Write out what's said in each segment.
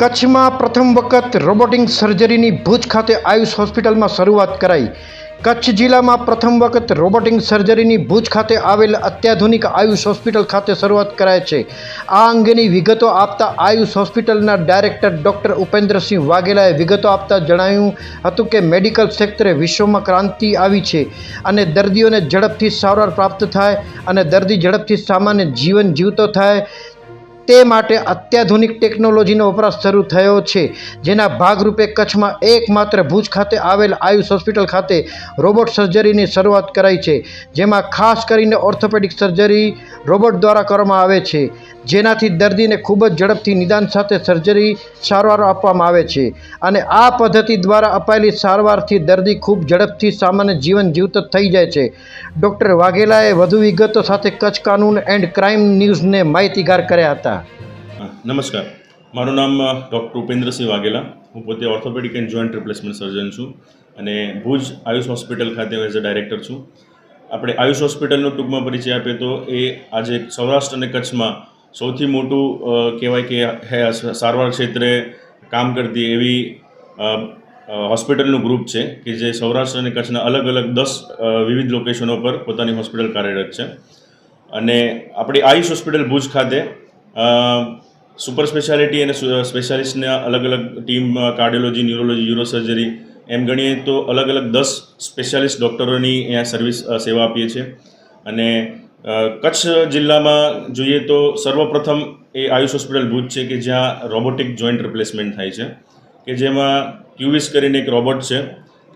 કચ્છમાં પ્રથમ વખત રોબોટિક સર્જરીની ભુજ ખાતે આયુષ હોસ્પિટલમાં શરૂઆત કરાઈ. કચ્છ જિલ્લામાં પ્રથમ વખત રોબોટિક સર્જરીની ભુજ ખાતે આવેલ અત્યાધુનિક આયુષ હોસ્પિટલ ખાતે શરૂઆત કરાય છે. આ અંગેની વિગતો આપતા આયુષ હોસ્પિટલના ડાયરેક્ટર ડૉક્ટર ઉપેન્દ્રસિંહ વાઘેલાએ વિગતો આપતા જણાવ્યું હતું કે મેડિકલ ક્ષેત્રે વિશ્વમાં ક્રાંતિ આવી છે અને દર્દીઓને ઝડપથી સારવાર પ્રાપ્ત થાય અને દર્દી ઝડપથી સામાન્ય જીવન જીવતો થાય. તે માટે અત્યાધુનિક ટેકનોલોજીનો વપરાશ શરૂ થયો છે. જેના ભાગરૂપે કચ્છમાં એકમાત્ર ભુજ ખાતે આવેલ આયુષ હોસ્પિટલ ખાતે રોબોટ સર્જરીની શરૂઆત કરાઈ છે. જેમાં ખાસ કરીને ઓર્થોપેડિક સર્જરી રોબોટ દ્વારા કરવામાં આવે છે. જેનાથી દર્દીને ખૂબ જ ઝડપથી નિદાન સાથે સર્જરી સારવાર આપવામાં આવે છે. અને આ પદ્ધતિ દ્વારા અપાયેલી સારવારથી દર્દી ખૂબ ઝડપથી સામાન્ય જીવન જીવત થઈ જાય છે. ડૉક્ટર વાઘેલાએ વધુ વિગતો સાથે કચ્છ કાનૂન એન્ડ ક્રાઇમ ન્યૂઝને માહિતીગાર કર્યા હતા. હા, નમસ્કાર. મારું નામ ડૉક્ટર ઉપેન્દ્રસિંહ વાઘેલા. હું પોતે orthopaedic and joint replacement surgeon છું અને ભુજ આયુષ હોસ્પિટલ ખાતે એઝ અ ડાયરેક્ટર છું. આપણે આયુષ હોસ્પિટલનો ટૂંકમાં પરિચય આપીએ તો એ આજે સૌરાષ્ટ્ર અને કચ્છમાં સૌથી મોટું કહેવાય કે હે, સારવાર ક્ષેત્રે કામ કરતી એવી હોસ્પિટલનું ગ્રુપ છે કે જે સૌરાષ્ટ્ર અને કચ્છના અલગ અલગ દસ વિવિધ લોકેશનો પર પોતાની હોસ્પિટલ કાર્યરત છે. અને આપણી આયુષ હોસ્પિટલ ભુજ ખાતે સુપર સ્પેશિયાલિટી અને સ્પેશિયાલિસ્ટના અલગ અલગ ટીમ કાર્ડિયોલોજી, ન્યુરોલોજી, યુરોસર્જરી, એમ ગણીએ તો અલગ અલગ દસ સ્પેશિયાલિસ્ટ ડૉક્ટરોની અહીંયા સર્વિસ સેવા આપીએ છીએ. અને કચ્છ જિલ્લામાં જોઈએ તો સર્વપ્રથમ એ આયુષ હોસ્પિટલ ભુજ છે કે જ્યાં રોબોટિક જોઈન્ટ રિપ્લેસમેન્ટ થાય છે. કે જેમાં ક્યુવિસ કરીને એક રોબોટ છે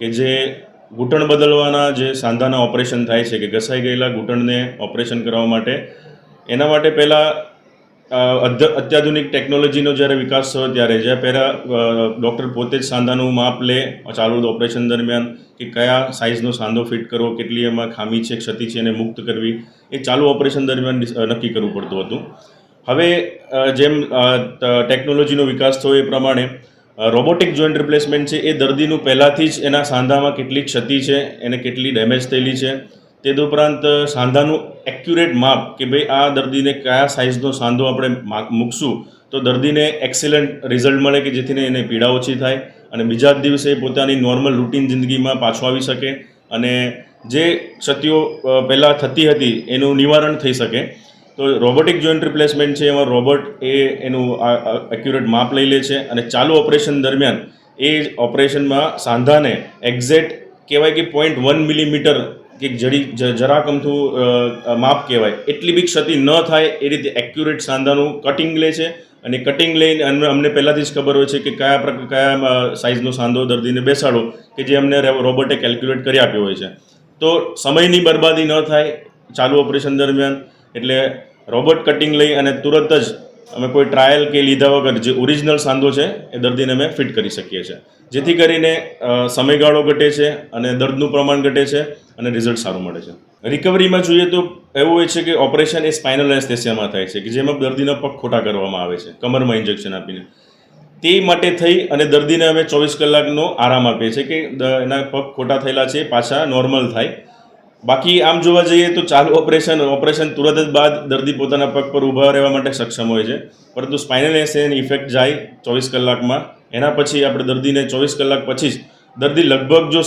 કે જે ઘૂંટણ બદલવાના જે સાંધાના ઓપરેશન થાય છે કે ઘસાઈ ગયેલા ઘૂંટણને ઓપરેશન કરવા માટે. એના માટે પહેલાં અત્યાધુનિક ટેકનોલોજીનો જ્યારે વિકાસ થયો ત્યારે જ્યાં પહેલાં ડૉક્ટર પોતે જ સાંધાનું માપ લે, ચાલુ ઓપરેશન દરમિયાન કે કયા સાઇઝનો સાંધો ફિટ કરવો, કેટલી એમાં ખામી છે, ક્ષતિ છે, એને મુક્ત કરવી, એ ચાલુ ઓપરેશન દરમિયાન નક્કી કરવું પડતું હતું. હવે જેમ ટેકનોલોજીનો વિકાસ થયો એ પ્રમાણે રોબોટિક જોઈન્ટ રિપ્લેસમેન્ટ છે એ દર્દીનું પહેલાંથી જ એના સાંધામાં કેટલી ક્ષતિ છે, એને કેટલી ડેમેજ થયેલી છે તે ઉપરાંત સાંધાનું એક્યુરેટ માપ કે ભાઈ આ દર્દીને કયા સાઇઝનો સાંધો આપણે મૂકશું, તો દર્દીને એક્સેલન્ટ રિઝલ્ટ મળે કે જેથી એને પીડા ઓછી થાય અને બીજા જ દિવસે પોતાની નોર્મલ રૂટીન જિંદગીમાં પાછો આવી શકે અને જે ક્ષતિઓ પહેલાં થતી હતી એનું નિવારણ થઈ શકે. તો રોબોટિક જોઈન્ટ રિપ્લેસમેન્ટ છે, એમાં રોબોટ એ એનું એક્યુરેટ માપ લઈ લે છે અને ચાલુ ઓપરેશન દરમિયાન એ ઓપરેશનમાં સાંધાને એક્ઝેક્ટ કહેવાય કે પોઈન્ટ વન મિલીમીટર કે જડી જ- જરાક અમથું અ, અ, માપ કહેવાય. એટલી બી ક્ષતિ ન થાય એ રીતે એક્યુરેટ સાંધાનું કટિંગ લે છે. અને કટિંગ લઈને અમને અમને પહેલાંથી જ ખબર હોય છે કે કયા પ્રકાર કયા સાઇઝનો સાંધો દર્દીને બેસાડો કે જે અમને રોબોટે કેલ્ક્યુલેટ કરી આપ્યો હોય છે. તો સમયની બરબાદી ન થાય ચાલુ ઓપરેશન દરમિયાન. એટલે રોબોટ કટિંગ લઈ અને તુરંત જ અમે કોઈ ટ્રાયલ કે લીધા વગર જે ઓરિજિનલ સાંધો છે, એ દર્દીને અમે ફિટ કરી શકીએ છીએ. જેથી કરીને સમયગાળો ઘટે છે અને દર્દનું પ્રમાણ ઘટે છે અને રિઝલ્ટ સારું મળે છે. રિકવરીમાં જોઈએ તો એવું હોય છે કે ઓપરેશન એ સ્પાઇનલ એનેસ્થેસિયામાં થાય છે, કે જેમાં દર્દીના પગ ખોટા કરવામાં આવે છે, કમરમાં ઇન્જેક્શન આપીને. તે માટે થઈ અને દર્દીને અમે ચોવીસ કલાકનો આરામ આપીએ છીએ કે એના પગ ખોટા થયેલા છે, પાછા નોર્મલ થાય. બાકી આમ જોવા જઈએ તો ચાલુ ઓપરેશન ઓપરેશન તુરંત જ બાદ દર્દી પોતાના પગ પર ઊભા રહેવા માટે સક્ષમ હોય છે. પરંતુ સ્પાઇનલ એસેન ઇફેક્ટ જાય ચોવીસ કલાકમાં. એના પછી આપણે દર્દીને ચોવીસ કલાક પછી જ દર્દી લગભગ જો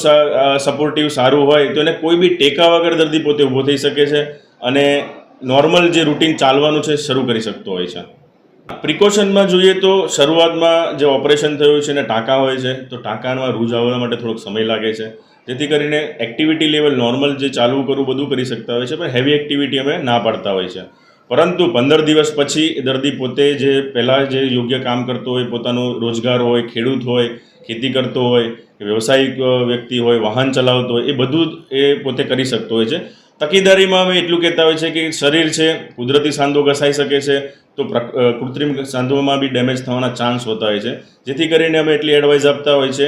સપોર્ટિવ સારું હોય તો એને કોઈ બી ટેકા વગર દર્દી પોતે ઊભો થઈ શકે છે અને નોર્મલ જે રૂટીન ચાલવાનું છે શરૂ કરી શકતો હોય છે. પ્રિકોશનમાં જોઈએ તો શરૂઆતમાં જે ઓપરેશન થયું છે ને ટાંકા હોય છે, તો ટાંકામાં રૂજ આવવા માટે થોડોક સમય લાગે છે. જેથી કરીને એક્ટિવિટી લેવલ નોર્મલ જે ચાલવું કરવું બધું કરી શકતા હોય છે, પણ હેવી એક્ટિવિટી અમે ના પાડતા હોય છે. પરંતુ પંદર દિવસ પછી દર્દી પોતે જે પહેલાં જે યોગ્ય કામ કરતો હોય, પોતાનો રોજગાર હોય, ખેડૂત હોય, ખેતી કરતો હોય કે વ્યવસાયિક વ્યક્તિ હોય, વાહન ચલાવતો હોય, એ બધું એ પોતે કરી શકતો હોય છે. તકેદારીમાં અમે એટલું કહેતા હોય છે કે શરીર છે, કુદરતી સાંધો ઘસાઈ શકે છે, તો કૃત્રિમ સાંધોમાં બી ડેમેજ થવાના ચાન્સ હોતા હોય છે. જેથી કરીને અમે એટલી એડવાઇસ આપતા હોય છે.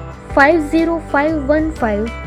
50515